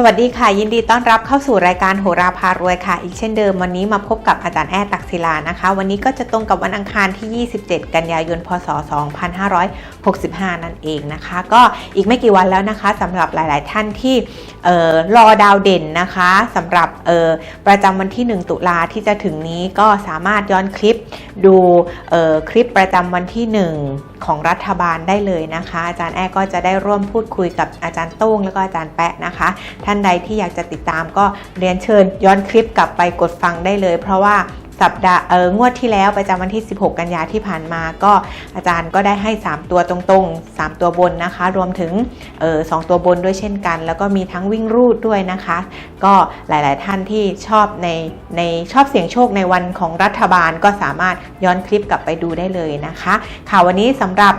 สวัสดีค่ะ ยินดีต้อนรับเข้าสู่รายการโหราพารวยค่ะ อีกเช่นเดิมวันนี้มาพบกับอาจารย์แอดตักศิลานะคะ วันนี้ก็จะตรงกับวันอังคารที่ 27 กันยายน พศ 65 นั่นเองนะคะ ก็อีกไม่กี่วันแล้วนะคะสำหรับหลาย ๆ ท่านที่เอ่อรอดาวเด่นนะคะสำหรับประจำวันที่ 1 ตุลาที่จะถึงนี้ก็สามารถย้อนคลิปดูคลิปประจำวันที่ 1 ของรัฐบาลได้เลยนะคะ อาจารย์แอดก็จะได้ร่วมพูดคุยกับอาจารย์โต้งแล้วก็อาจารย์แปะนะคะ ท่านใดที่อยากจะติดตามก็เรียนเชิญย้อนคลิปกลับไปกดฟังได้เลย เพราะว่า สัปดาห์เอองวดที่แล้วประจำวันที่ 16 กันยาที่ผ่านมาก็อาจารย์ก็ได้ให้ 3 ตัวตรงๆ 3 ตัวบนนะคะ รวมถึงเออสตัวบนด้วยเช่นกัน แล้วก็มีทั้งวิ่งรูดด้วยนะคะ ก็หลายๆท่านที่ชอบในในชอบเสี่ยงโชคในวันของรัฐบาลก็สามารถย้อนคลิปกลับไปดูได้เลยนะคะข่าววันนี้สำหรับ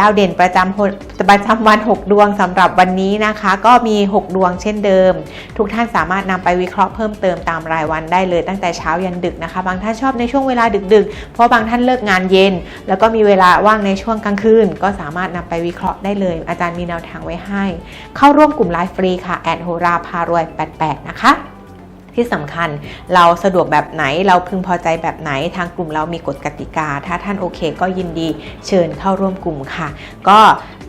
ดาวเด่นประจำประจำวัน 6 ดวงสำหรับวันนี้นะคะ ก็มี 6 ดวงเช่นเดิม ทุกท่านสามารถนำไปวิเคราะห์เพิ่มเติมตามรายวันได้เลยตั้งแต่เช้ายันดึกนะคะ บางท่านชอบในช่วงเวลาดึก ๆ เพราะบางท่านเลิกงานเย็น แล้วก็มีเวลาว่างในช่วงกลางคืน ก็สามารถนำไปวิเคราะห์ได้เลย อาจารย์มีแนวทางไว้ให้ เข้าร่วมกลุ่มไลฟ์ฟรีค่ะแอดโฮราพารวย 88 นะคะ ที่สำคัญเราสะดวกแบบไหนเราพึงพอใจแบบไหนทางกลุ่มเรามีกฎกติกา ถ้าท่านโอเคก็ยินดีเชิญเข้าร่วมกลุ่มค่ะ ก็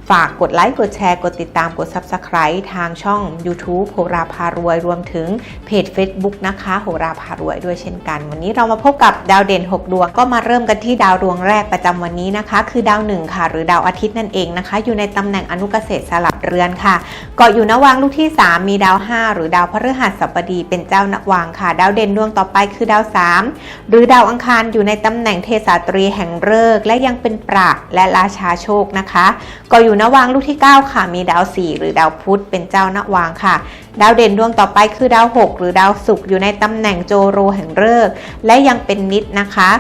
ฝากกดไลค์กดแชร์กดติดตามกด Subscribe ทางช่อง YouTube โหราพารวย รวมถึงเพจ Facebook นะคะโหราพารวยด้วยเช่นกัน วันนี้เรามาพบกับดาวเด่น 6 ดวงก็มาเริ่มกันที่ดาวดวงแรกประจำวันนี้นะคะ คือดาวหนึ่งค่ะ หรือดาวอาทิตย์นั่นเองนะคะ อยู่ในตำแหน่งอนุเกษตรสลับเรือนค่ะเกาะอยู่นวางลูกที่ 3 มีดาว 5 หรือดาวพฤหัสบดีเป็นเจ้านวางค่ะ ดาวเด่นดวงต่อไปคือดาว 3 หรือดาวอังคารอยู่ในตำแหน่งเทศาตรีแห่งฤกษ์และยังเป็นประและราชาโชคนะคะก็อยู่นวางลูกที่ 9 ค่ะ มีดาว 4 หรือดาวพุธเป็นเจ้านวางค่ะ ดาวเด่นดวงต่อไปคือดาว 6 หรือดาวศุกร์อยู่ในตำแหน่งโจโรแห่งฤกษ์และยังเป็นนิดนะคะ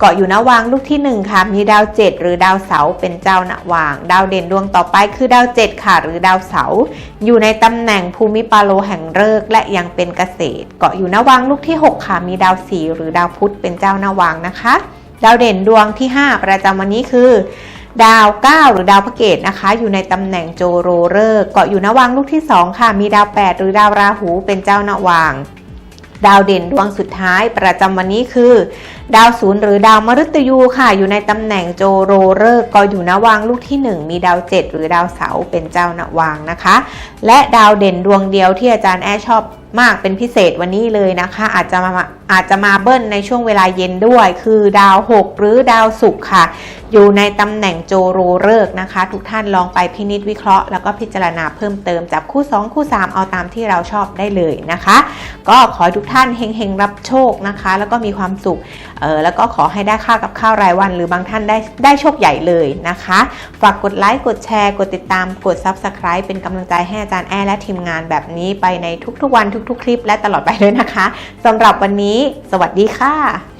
เกาะอยู่นวางลูกที่ 1 ค่ะ มีดาว 7 หรือดาวเสาเป็นเจ้านวาง ดาวเด่นดวงต่อไปคือดาว 7 ค่ะ หรือดาวเสา อยู่ในตำแหน่งภูมิปาโลแห่งฤกษ์และยังเป็นเกษตร เกาะอยู่นวางลูกที่ 6 ค่ะ มีดาว4หรือดาวพุธเป็นเจ้านวางนะคะ ดาวเด่นดวงที่ 5 ประจำวันนี้คือ ดาว 9 หรือดาวพระเกตนะคะ อยู่ในตำแหน่งโจโรเริกษ์เกาะอยู่นวางลูกที่ 2 ค่ะ มีดาว 8 หรือดาวราหูเป็นเจ้านวางดาวเด่นดวงสุดท้ายประจำวันนี้คือ ดาวศูนย์หรือดาวมฤตยูค่ะ อยู่ในตำแหน่งโจโรเริกษ์ก็อยู่นวางลูกที่ 1 มีดาว7หรือดาวเสาเป็นเจ้านวางนะคะ และดาวเด่นดวงเดียวที่อาจารย์แอชอบมากเป็นพิเศษวันนี้เลยนะคะ อาจจะมาอาจจะมาเบิ้ลในช่วงเวลาเย็นด้วย คือดาว 6 หรือดาวศุกร์ค่ะ อยู่ในตำแหน่งโจโรเริกนะคะ ทุกท่านลองไปพินิจวิเคราะห์แล้วก็พิจารณาเพิ่มเติมจับคู่ 2 คู่ 3 เอาตามที่เราชอบได้เลยนะคะ ก็ขอให้ทุกท่านเฮงๆรับโชคนะคะ แล้วก็มีความสุขเออแล้วก็ขอให้ได้ค่ากับข้าวรายวัน หรือบางท่านได้ได้โชคใหญ่เลยนะคะ ฝากกดไลค์กดแชร์ กดติดตามกด Subscribe เป็นกำลังใจให้อาจารย์แอร์และทีมงานแบบนี้ไปในทุกๆวันทุก ๆ คลิป และตลอดไปเลยนะคะสำหรับวันนี้ สวัสดีค่ะ